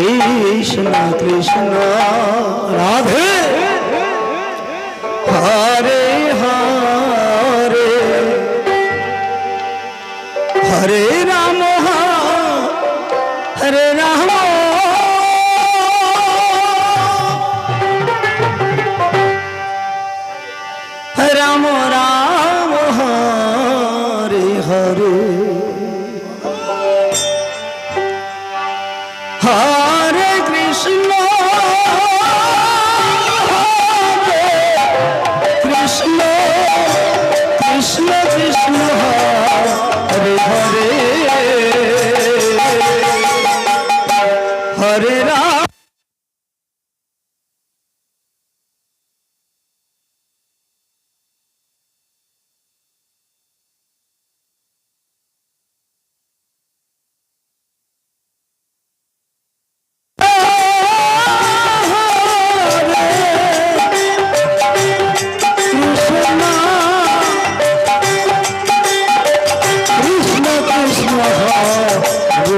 Krishna Krishna Radhe. Hare Hare. Hare Ram Hare Ram. Ram Ram. Washington.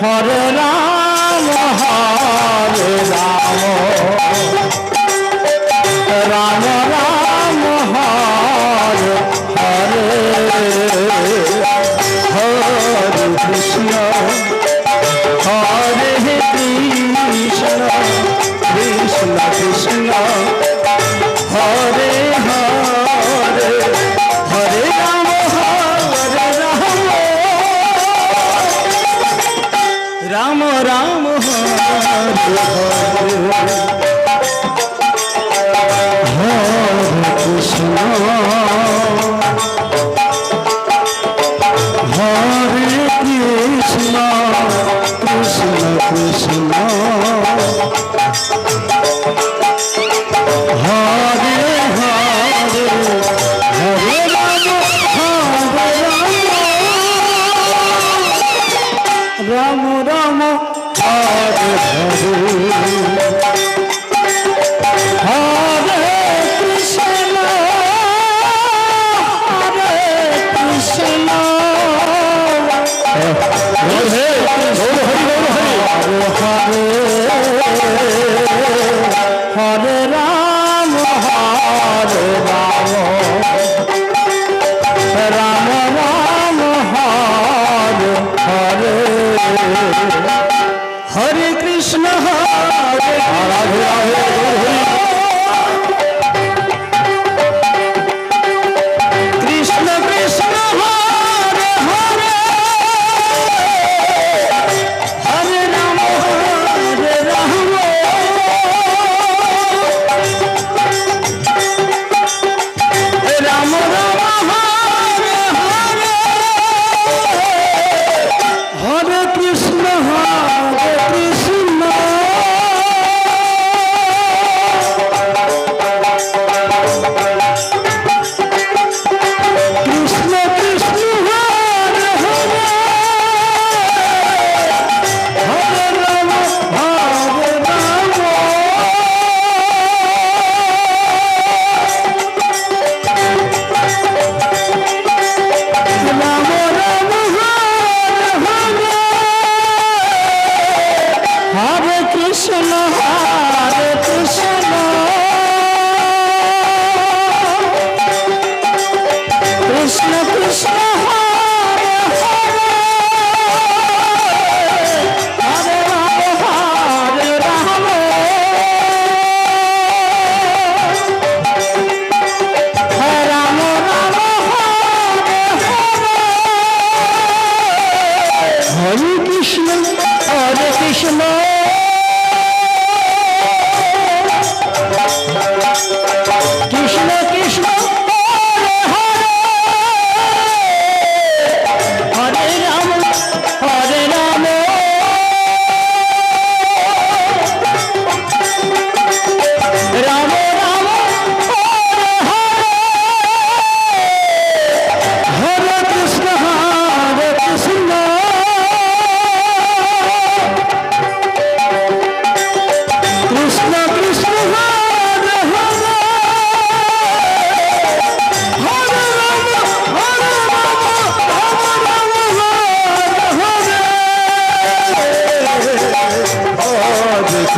Hare We are here. চলো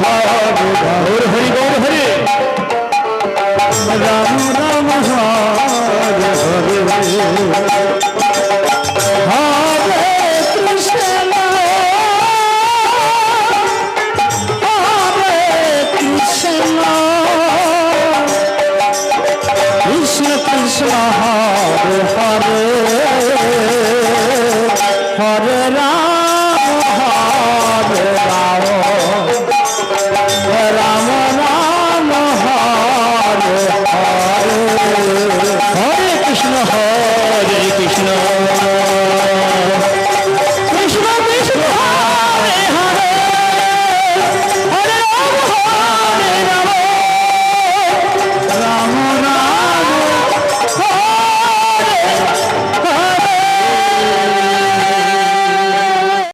গৌর হরি গৌর হরি। রাম রাম হরে হরে।